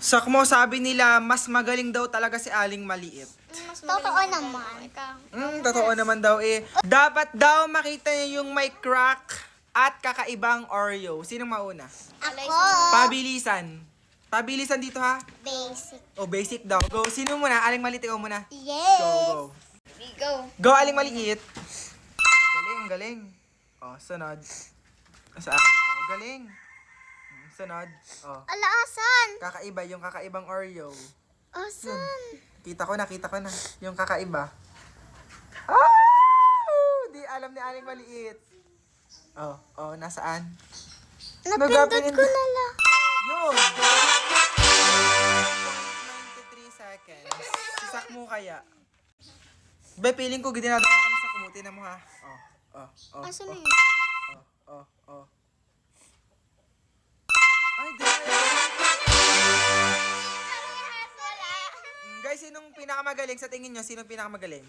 Sakmo, sabi nila, mas magaling daw talaga si Aling Maliit. Totoo naman. Hmm, totoo naman daw eh. Dapat daw makita niyo yung may crack at kakaibang Oreo. Sinong mauna? Ako, Pabilisan. Pabilisan dito ha. basic. O, basic daw. Go. Sino muna? Aling Maliit, ikaw muna. Yes. Go, go. Go. Go, Aling Maliit. Oh, galing, galing. O, sunod. Saan? O, galing. Hmm, Sunod. O, Ala, asan? kakaiba, yung kakaibang Oreo. Asan? Kita ko na, kita ko na. Yung kakaiba. Ah! Di alam ni Aling Maliit. Oh, oh, nasaan? Napindot ko na lang. Yun! 93 seconds. Sisak mo kaya. Be, feeling ko ginagawa kami sa kumuti na mo ha. Oh, oh, oh. Asan oh, yun? Oh, oh, oh. Guys, sinong pinakamagaling sa tingin nyo? Sinong pinakamagaling?